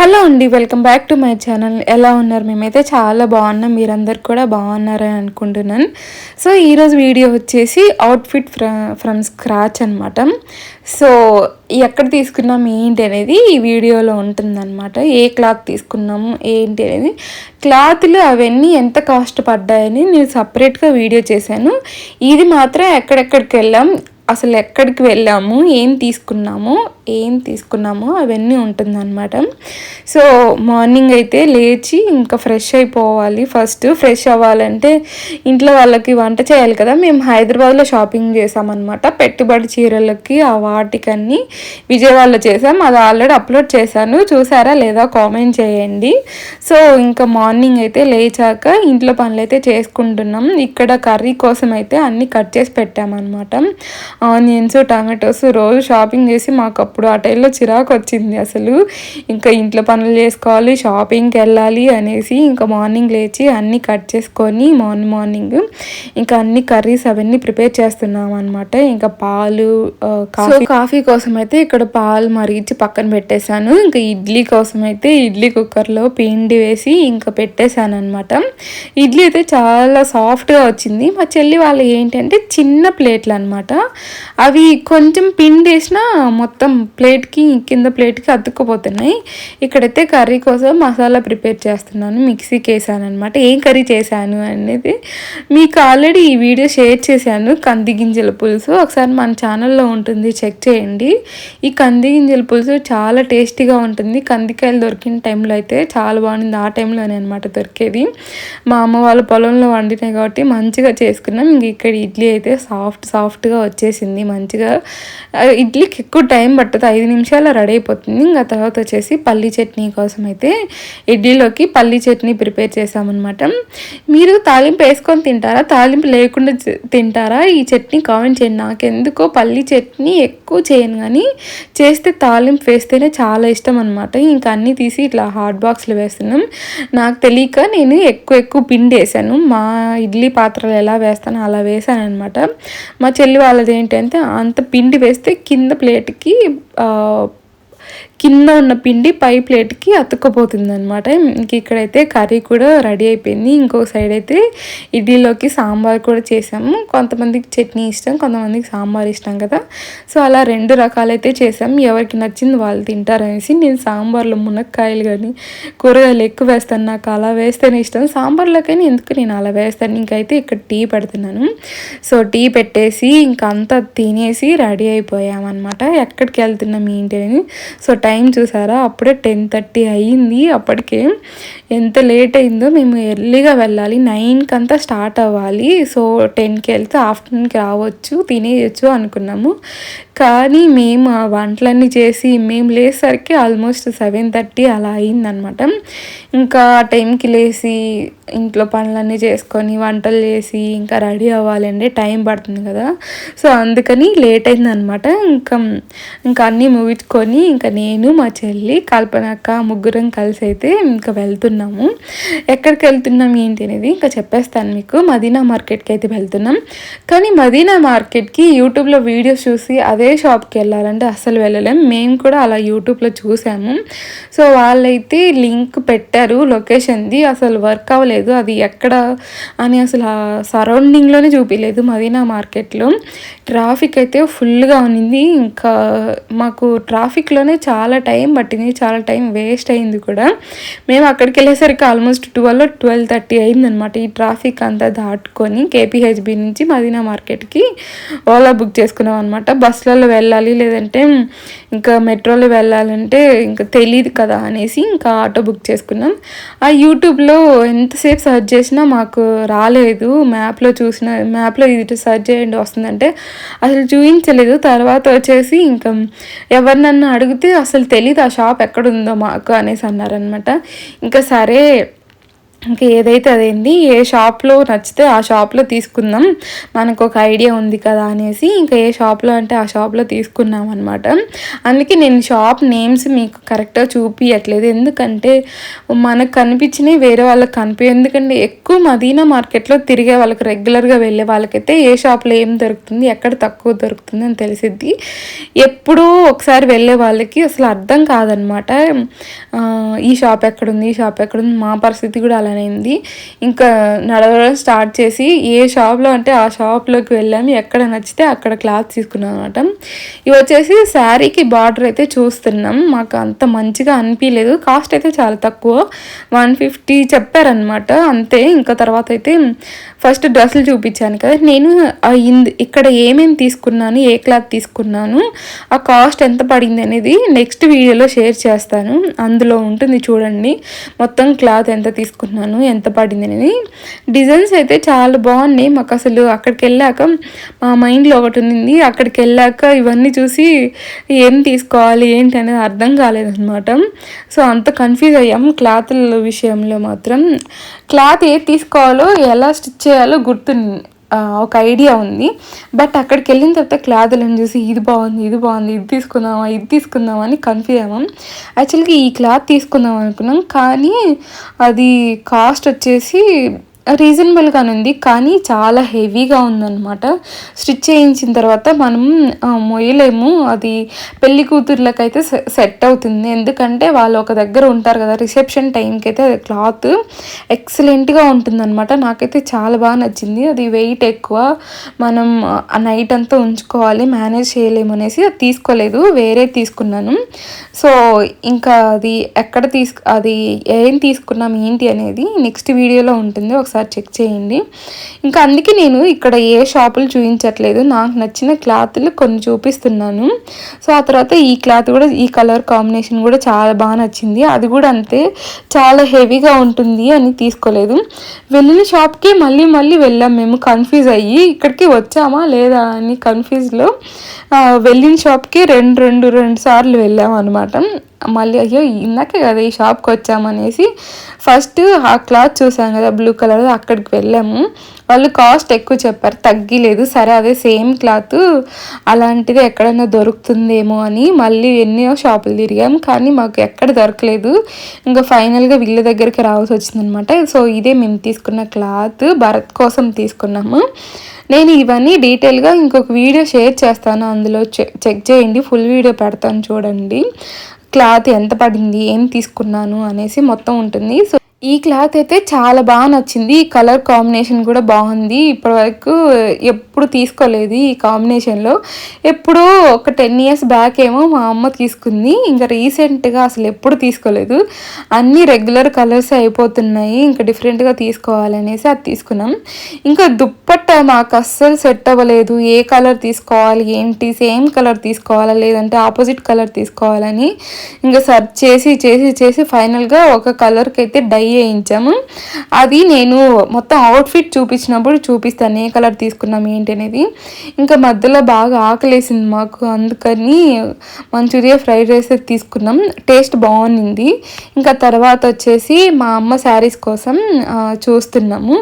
Hello అండి welcome back to my channel. ఎలా ఉన్నారు? మేమైతే చాలా బాగున్నాం. మీరందరు కూడా బాగున్నారని అనుకుంటున్నాను. సో ఈరోజు వీడియో వచ్చేసి అవుట్ఫిట్ ఫ్ర ఫ్రమ్ స్క్రాచ్ అనమాట సో ఎక్కడ తీసుకున్నాం ఏంటి అనేది ఈ వీడియోలో ఉంటుందన్నమాట. ఏ క్లాత్ తీసుకున్నాము ఏంటి అనేది. క్లాత్లు అవన్నీ ఎంత కాస్ట్ పడ్డాయని నేను సపరేట్గా వీడియో చేశాను. ఇది మాత్రం ఎక్కడెక్కడికి వెళ్ళాం అసలు ఎక్కడికి వెళ్ళాము ఏం తీసుకున్నాము ఏం తీసుకున్నామో అవన్నీ ఉంటుందన్నమాట. సో మార్నింగ్ అయితే లేచి ఇంకా ఫ్రెష్ అయిపోవాలి. ఫస్ట్ ఫ్రెష్ అవ్వాలంటే ఇంట్లో వాళ్ళకి వంట చేయాలి కదా. మేము హైదరాబాద్లో షాపింగ్ చేసామన్నమాట. పెట్టుబడి చీరలకి ఆ వాటికన్నీ విజయవాడలో చేసాం. అది ఆల్రెడీ అప్లోడ్ చేశాను. చూసారా లేదా కామెంట్ చేయండి. సో ఇంకా మార్నింగ్ అయితే లేచాక ఇంట్లో పనులు అయితే చేసుకుంటున్నాం. ఇక్కడ కర్రీ కోసం అయితే అన్నీ కట్ చేసి పెట్టామన్నమాట. ఆనియన్స్ టమాటోస్ రోజు షాపింగ్ చేసి మాకు అప్పుడు ఆ టైంలో చిరాకు వచ్చింది అసలు. ఇంకా ఇంట్లో పనులు చేసుకోవాలి షాపింగ్కి వెళ్ళాలి అనేసి ఇంకా మార్నింగ్ లేచి అన్నీ కట్ చేసుకొని మార్నింగ్ మార్నింగ్ ఇంకా అన్ని కర్రీస్ అవన్నీ ప్రిపేర్ చేస్తున్నాం అనమాట ఇంకా పాలు కాఫీ కాఫీ కోసం అయితే ఇక్కడ పాలు మరిగించి పక్కన పెట్టేశాను. ఇంకా ఇడ్లీ కోసం అయితే ఇడ్లీ కుక్కర్లో పిండి వేసి ఇంకా పెట్టేశాను అనమాట ఇడ్లీ అయితే చాలా సాఫ్ట్గా వచ్చింది. మా చెల్లి వాళ్ళు ఏంటంటే చిన్న ప్లేట్లు అనమాట అవి కొంచెం పిండి వేసినా మొత్తం ప్లేట్కి కింద ప్లేట్కి అతుక్కుపోతున్నాయి. ఇక్కడైతే కర్రీ కోసం మసాలా ప్రిపేర్ చేస్తున్నాను మిక్సీకి వేసాను అనమాట ఏం కర్రీ చేశాను అనేది మీకు ఆల్రెడీ ఈ వీడియో షేర్ చేశాను. కంది గింజల పులుసు. ఒకసారి మన ఛానల్లో ఉంటుంది చెక్ చేయండి. ఈ కంది గింజల పులుసు చాలా టేస్టీగా ఉంటుంది. కందికాయలు దొరికిన టైంలో అయితే చాలా బాగుంది. ఆ టైంలోనే అనమాట దొరికేది. మా అమ్మ వాళ్ళ పొలంలో వండినాయి కాబట్టి మంచిగా చేసుకున్నాం. ఇంక ఇక్కడ ఇడ్లీ అయితే సాఫ్ట్ సాఫ్ట్గా వచ్చేసింది. మంచిగా ఇడ్లీకి ఎక్కువ టైం పట్టింది. ఐదు నిమిషాలు రెడీ అయిపోతుంది. ఇంకా తర్వాత వచ్చేసి పల్లీ చట్నీ కోసం అయితే ఇడ్లీలోకి పల్లీ చట్నీ ప్రిపేర్ చేసామన్నమాట. మీరు తాలింపు వేసుకొని తింటారా? తాలింపు లేకుండా తింటారా? ఈ చట్నీ కామెంట్ చేయండి. నాకు ఎందుకో పల్లీ చట్నీ ఎక్కువ చేయను కానీ చేస్తే తాలింపు వేస్తేనే చాలా ఇష్టం అనమాట ఇంకా అన్నీ తీసి ఇట్లా హాట్ బాక్స్లో వేస్తున్నాం. నాకు తెలియక నేను ఎక్కువ ఎక్కువ పిండి వేసాను. మా ఇడ్లీ పాత్రలు ఎలా వేస్తానో అలా వేసాను అనమాట మా చెల్లి వాళ్ళది ఏంటంటే అంత పిండి వేస్తే కింద ప్లేట్కి uh, కింద ఉన్న పిండి పై ప్లేట్కి అతుక్కపోతుంది అనమాట ఇంక ఇక్కడైతే కర్రీ కూడా రెడీ అయిపోయింది. ఇంకో సైడ్ అయితే ఇడ్లీలోకి సాంబార్ కూడా చేసాము. కొంతమందికి చట్నీ ఇష్టం కొంతమందికి సాంబార్ ఇష్టం కదా. సో అలా రెండు రకాలైతే చేసాం. ఎవరికి నచ్చింది వాళ్ళు తింటారనేసి నేను సాంబార్లో మునక్కాయలు కానీ కూరగాయలు ఎక్కువ వేస్తాను నాకు అలా వేస్తేనే ఇష్టం. సాంబార్లోకైనా ఎందుకు నేను అలా వేస్తాను? ఇంకైతే ఇక్కడ టీ పెడుతున్నాను. సో టీ పెట్టేసి ఇంకంతా అంతా తినేసి రెడీ అయిపోయామన్నమాట. ఎక్కడికి వెళ్తున్నాం ఏంటి అని. సో సో టైం చూసారా? అప్పుడే టెన్ థర్టీ అయ్యింది అప్పటికే ఎంత లేట్ అయిందో మేము ఎర్లీగా వెళ్ళాలి. నైన్కి అంతా స్టార్ట్ అవ్వాలి. సో టెన్కి వెళ్తే ఆఫ్టర్నూన్కి రావచ్చు తినేయచ్చు అనుకున్నాము. కానీ మేము ఆ వంటలన్నీ చేసి మేము లేసరికి ఆల్మోస్ట్ సెవెన్ థర్టీ అలా అయిందనమాట ఇంకా ఆ టైంకి లేచి ఇంట్లో పనులన్నీ చేసుకొని వంటలు చేసి ఇంకా రెడీ అవ్వాలంటే టైం పడుతుంది కదా. సో అందుకని లేట్ అయిందనమాట ఇంకా ఇంకా అన్నీ ముగించుకొని ఇంకా నేను మా చెల్లి కల్పనక్క ముగ్గురం కలిసి అయితే ఇంకా వెళ్తున్నాము. ఎక్కడికి వెళ్తున్నాం ఏంటి అనేది ఇంకా చెప్పేస్తాను మీకు. మదీనా మార్కెట్కి అయితే వెళ్తున్నాం. కానీ మదీనా మార్కెట్కి యూట్యూబ్లో వీడియోస్ చూసి అదే షాప్కి వెళ్ళాలంటే అస్సలు వెళ్ళలేం. మేము కూడా అలా యూట్యూబ్లో చూసాము. సో వాళ్ళైతే లింక్ పెట్టారు లొకేషన్ది. అసలు వర్క్ అవ్వలేదు. అది ఎక్కడ అని అసలు ఆ సరౌండింగ్లోనే చూపించలేదు మదీనా మార్కెట్లో. ట్రాఫిక్ అయితే ఫుల్గా ఉన్నింది. ఇంకా మాకు ట్రాఫిక్లోనే చాలా టైం పట్టింది. చాలా టైం వేస్ట్ అయింది కూడా. మేము అక్కడికి వెళ్ళేసరికి ఆల్మోస్ట్ ట్వెల్వ్ ట్వెల్వ్ థర్టీ అయిందనమాట ఈ ట్రాఫిక్ అంతా దాటుకొని. కేపీహెచ్బి నుంచి మదీనా మార్కెట్కి ఓలా బుక్ చేసుకున్నాం అనమాట బస్సులో బస్సులలో వెళ్ళాలి లేదంటే ఇంకా మెట్రోలో వెళ్ళాలంటే ఇంకా తెలియదు కదా అనేసి ఇంకా ఆటో బుక్ చేసుకున్నాం. ఆ యూట్యూబ్లో ఎంతసేపు సర్చ్ చేసినా మాకు రాలేదు. మ్యాప్లో చూసిన మ్యాప్లో ఇది సర్చ్ చేయండి వస్తుందంటే అసలు చూపించలేదు తర్వాత వచ్చేసి ఇంకా ఎవరినన్నా అడిగితే అసలు తెలియదు ఆ షాప్ ఎక్కడుందో మాకు అనేసి అన్నారనమాట ఇంకా సరే ఇంకా ఏదైతే అదేంది ఏ షాప్లో నచ్చితే ఆ షాప్లో తీసుకుందాం మనకు ఒక ఐడియా ఉంది కదా అనేసి ఇంకా ఏ షాప్లో అంటే ఆ షాప్లో తీసుకున్నాం అనమాట అందుకే నేను షాప్ నేమ్స్ మీకు కరెక్ట్గా చూపించట్లేదు ఎందుకంటే మనకు కనిపించినవి వేరే వాళ్ళకి కనిపి ఎందుకంటే ఎక్కువ మదీనా మార్కెట్లో తిరిగే వాళ్ళకి రెగ్యులర్గా వెళ్ళే వాళ్ళకైతే ఏ షాప్లో ఏం దొరుకుతుంది ఎక్కడ తక్కువ దొరుకుతుంది అని తెలిసిద్ది. ఎప్పుడూ ఒకసారి వెళ్ళే వాళ్ళకి అసలు అర్థం కాదనమాట ఈ షాప్ ఎక్కడుంది ఈ షాప్ ఎక్కడుంది మా పరిస్థితి కూడా అలా అయింది ఇంకా నడవడం స్టార్ట్ చేసి ఏ షాప్లో అంటే ఆ షాప్లోకి వెళ్ళాము ఎక్కడ నచ్చితే అక్కడ క్లాత్ తీసుకున్నాం అనమాట ఇవి వచ్చేసి శారీకి బార్డర్ అయితే చూస్తున్నాం. మాకు అంత మంచిగా అనిపించలేదు కాస్ట్ అయితే చాలా తక్కువ. వన్ ఫిఫ్టీ చెప్పారనమాట అంతే. ఇంకా తర్వాత అయితే ఫస్ట్ డ్రెస్సులు చూపించాను కదా. నేను ఇక్కడ ఏమేమి తీసుకున్నాను ఏ క్లాత్ తీసుకున్నాను ఆ కాస్ట్ ఎంత పడింది అనేది నెక్స్ట్ వీడియోలో షేర్ చేస్తాను. అందులో ఉంటుంది చూడండి. మొత్తం క్లాత్ ఎంత తీసుకున్నాను. ఎంత పడింది అనేది. డిజైన్స్ అయితే చాలా బాగున్నాయి. మాకు అసలు అక్కడికి వెళ్ళాక మా మైండ్లో ఒకటి ఉంది అక్కడికి వెళ్ళాక ఇవన్నీ చూసి ఏం తీసుకోవాలి ఏంటి అనేది అర్థం కాలేదన్నమాట. సో అంత కన్ఫ్యూజ్ అయ్యాం క్లాత్ల విషయంలో మాత్రం. క్లాత్ ఏది తీసుకోవాలో ఎలా స్టిచ్ చేయాలో గుర్తు ఒక ఐడియా ఉంది. బట్ అక్కడికి వెళ్ళిన తర్వాత క్లాత్లను చూసి ఇది బాగుంది ఇది బాగుంది ఇది తీసుకుందామా ఇది తీసుకుందామా అని కన్ఫ్యూజ్ అవ్వం యాక్చువల్గా ఈ క్లాత్ తీసుకుందాం అనుకున్నాం. కానీ అది కాస్ట్ వచ్చేసి రీజనబుల్గానే ఉంది. కానీ చాలా హెవీగా ఉందన్నమాట. స్టిచ్ చేయించిన తర్వాత మనం మొయ్యలేము. అది పెళ్ళి కూతుర్లకైతే సెట్ అవుతుంది. ఎందుకంటే వాళ్ళు ఒక దగ్గర ఉంటారు కదా రిసెప్షన్ టైంకి అయితే అది క్లాత్ ఎక్సలెంట్గా ఉంటుందన్నమాట. నాకైతే చాలా బాగా నచ్చింది. అది వెయిట్ ఎక్కువ. మనం ఆ నైట్ అంతా ఉంచుకోవాలి మేనేజ్ చేయలేము అనేసి అది తీసుకోలేదు. వేరే తీసుకున్నాను. సో ఇంకా అది ఎక్కడ తీసుకు అది ఏం తీసుకున్నాం ఏంటి అనేది నెక్స్ట్ వీడియోలో ఉంటుంది. ఒకసారి ఒకసారి చెక్ చేయండి. ఇంకా అందుకే నేను ఇక్కడ ఏ షాపులు చూపించట్లేదు. నాకు నచ్చిన క్లాత్లు కొన్ని చూపిస్తున్నాను. సో ఆ తర్వాత ఈ క్లాత్ కూడా ఈ కలర్ కాంబినేషన్ కూడా చాలా బాగా నచ్చింది. అది కూడా అంతే చాలా హెవీగా ఉంటుంది అని తీసుకోలేదు. వెళ్ళిన షాప్కి మళ్ళీ మళ్ళీ వెళ్ళాం. మేము కన్ఫ్యూజ్ అయ్యి ఇక్కడికి వచ్చామా లేదా అని కన్ఫ్యూజ్లో వెళ్ళిన షాప్కి రెండు రెండు రెండు సార్లు వెళ్ళాం అనమాట మళ్ళీ అయ్యో ఇందాకే కదా ఈ షాప్కి వచ్చామనేసి ఫస్ట్ ఆ క్లాత్ చూసాం కదా బ్లూ కలర్ అక్కడికి వెళ్ళాము. వాళ్ళు కాస్ట్ ఎక్కువ చెప్పారు తగ్గిలేదు. సరే అదే సేమ్ క్లాత్ అలాంటిది ఎక్కడైనా దొరుకుతుందేమో అని మళ్ళీ ఎన్నో షాపులు తిరిగాము కానీ మాకు ఎక్కడ దొరకలేదు. ఇంకా ఫైనల్గా వీళ్ళ దగ్గరికి రావాల్సి వచ్చిందనమాట. సో ఇదే మేము తీసుకున్న క్లాత్ భరత్ కోసం తీసుకున్నాము. నేను ఇవన్నీ డీటెయిల్గా ఇంకొక వీడియో షేర్ చేస్తాను. అందులో చెక్ చేయండి. ఫుల్ వీడియో పెడతాను చూడండి. క్లాత్ ఎంత పడింది? ఏం తీసుకున్నాను? అనేసి మొత్తం ఉంటుంది. సో ఈ క్లాత్ అయితే చాలా బాగా నచ్చింది. ఈ కలర్ కాంబినేషన్ కూడా బాగుంది. ఇప్పటివరకు ఎప్పుడు తీసుకోలేదు ఈ కాంబినేషన్లో ఎప్పుడో ఒక టెన్ ఇయర్స్ బ్యాక్ ఏమో మా అమ్మ తీసుకుంది. ఇంకా రీసెంట్గా అసలు ఎప్పుడు తీసుకోలేదు. అన్నీ రెగ్యులర్ కలర్స్ అయిపోతున్నాయి. ఇంకా డిఫరెంట్గా తీసుకోవాలనేసి అది తీసుకున్నాం. ఇంకా దుప్పట్ట మాకు అస్సలు సెట్ అవ్వలేదు. ఏ కలర్ తీసుకోవాలి ఏంటి సేమ్ కలర్ తీసుకోవాలా లేదంటే ఆపోజిట్ కలర్ తీసుకోవాలని ఇంకా సర్చ్ చేసి చేసి చేసి ఫైనల్గా ఒక కలర్కి అయితే డై వేయించాము. అది నేను మొత్తం అవుట్ఫిట్ చూపించినప్పుడు చూపిస్తాను ఏ కలర్ తీసుకున్నాం ఏంటి అనేది. ఇంకా మధ్యలో బాగా ఆకలేసింది మాకు అందుకని మంచూరియా ఫ్రైడ్ రైస్ తీసుకున్నాం. టేస్ట్ బాగుంది ఇంకా తర్వాత వచ్చేసి మా అమ్మ శారీస్ కోసం చూస్తున్నాము.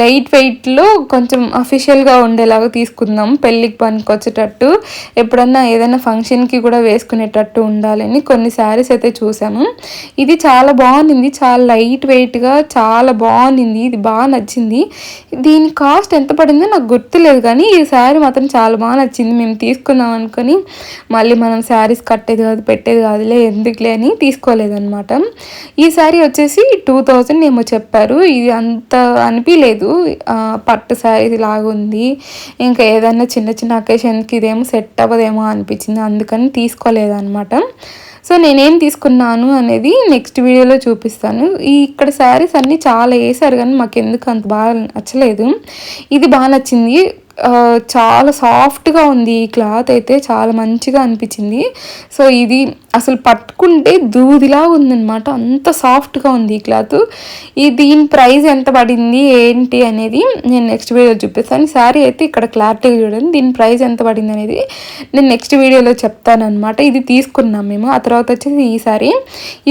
లైట్ వెయిట్లో కొంచెం అఫీషియల్గా ఉండేలాగా తీసుకుందాం. పెళ్ళికి పనికి వచ్చేటట్టు ఎప్పుడన్నా ఏదైనా ఫంక్షన్కి కూడా వేసుకునేటట్టు ఉండాలని కొన్ని శారీస్ అయితే చూసాము. ఇది చాలా బాగుంది. చాలా లైట్ వెయిట్గా చాలా బాగుంది. ఇది బాగా నచ్చింది. దీని కాస్ట్ ఎంత పడిందో నాకు గుర్తులేదు కానీ ఈ శారీ మాత్రం చాలా బాగా నచ్చింది. మేము తీసుకుందాం అనుకొని మళ్ళీ మనం శారీస్ కట్టేది కాదు పెట్టేది కాదులే ఎందుకులే అని తీసుకోలేదన్నమాట. ఈ శారీ వచ్చేసి టూ థౌజండ్ ఏమో చెప్పారు. ఇది అంత అనిపించలేదు పట్టు శారీ లాగుంది ఇంకా ఏదైనా చిన్న చిన్న అకేషన్కి ఇదేమో సెట్ అవ్వదేమో అనిపించింది. అందుకని తీసుకోలేదన్నమాట. సో నేనేం తీసుకున్నాను అనేది నెక్స్ట్ వీడియోలో చూపిస్తాను. ఈ ఇక్కడ శారీస్ అన్నీ చాలా వేసారు కానీ మాకు ఎందుకు అంత బాగా నచ్చలేదు. ఇది బాగా నచ్చింది. చాలా సాఫ్ట్గా ఉంది ఈ క్లాత్ అయితే చాలా మంచిగా అనిపించింది. సో ఇది అసలు పట్టుకుంటే దూదిలా ఉందన్నమాట. అంత సాఫ్ట్గా ఉంది ఈ క్లాత్. ఈ దీని ప్రైస్ ఎంత పడింది ఏంటి అనేది నేను నెక్స్ట్ వీడియో చూపిస్తాను. శారీ అయితే ఇక్కడ క్లారిటీగా చూడండి దీని ప్రైస్ ఎంత పడింది అనేది నేను నెక్స్ట్ వీడియోలో చెప్తాను అనమాట ఇది తీసుకున్నాం మేము ఆ తర్వాత వచ్చేసి ఈ శారీ.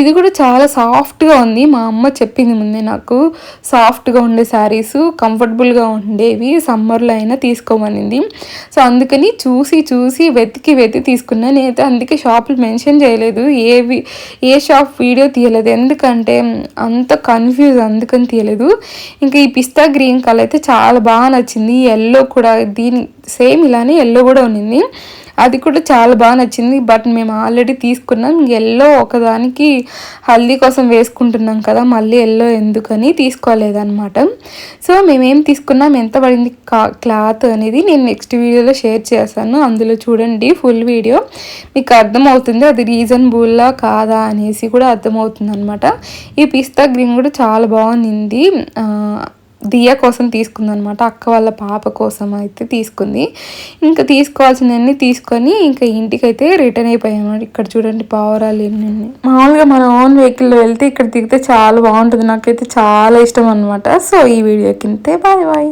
ఇది కూడా చాలా సాఫ్ట్గా ఉంది. మా అమ్మ చెప్పింది ముందే నాకు. సాఫ్ట్గా ఉండే శారీస్ కంఫర్టబుల్గా ఉండేవి. సమ్మర్లో అయినా తీసుకోమనింది. సో అందుకని చూసి చూసి వెతికి వెతికి తీసుకున్నా నేనైతే అందుకే షాపులు మెన్షన్ చేయలేదు. ఏ ఏ షాప్ వీడియో తీయలేదు. ఎందుకంటే అంత కన్ఫ్యూజ్ అందుకని తీయలేదు. ఇంకా ఈ పిస్తా గ్రీన్ కలర్ అయితే చాలా బాగా నచ్చింది. ఎల్లో కూడా దీని సేమ్ ఇలానే ఎల్లో కూడా ఉన్నింది. అది కూడా చాలా బాగా నచ్చింది. బట్ మేము ఆల్రెడీ తీసుకున్నాం. ఎల్లో ఒకదానికి హల్దీ కోసం వేసుకుంటున్నాం కదా మళ్ళీ ఎల్లో ఎందుకని తీసుకోలేదన్నమాట. సో మేమేం తీసుకున్నాం? ఎంత పడింది క్లాత్ అనేది నేను నెక్స్ట్ వీడియోలో షేర్ చేస్తాను. అందులో చూడండి ఫుల్ వీడియో. మీకు అర్థమవుతుంది అది రీజనబుల్లా కాదా అనేసి కూడా అర్థమవుతుంది అనమాట ఈ పిస్తా గ్రీన్ కూడా చాలా బాగుంది. దియా కోసం తీసుకుంది అనమాట అక్క వాళ్ళ పాప కోసం అయితే తీసుకుంది. ఇంకా తీసుకోవాల్సినవన్నీ తీసుకొని ఇంకా ఇంటికైతే రిటర్న్ అయిపోయాము ఇక్కడ చూడండి పావురాలు ఎన్ని మామూలుగా మన ఓన్ వెహికల్లో వెళ్తే ఇక్కడ దిగితే చాలా బాగుంటుంది. నాకైతే చాలా ఇష్టం అనమాట సో ఈ వీడియో కింతే బాయ్ బాయ్.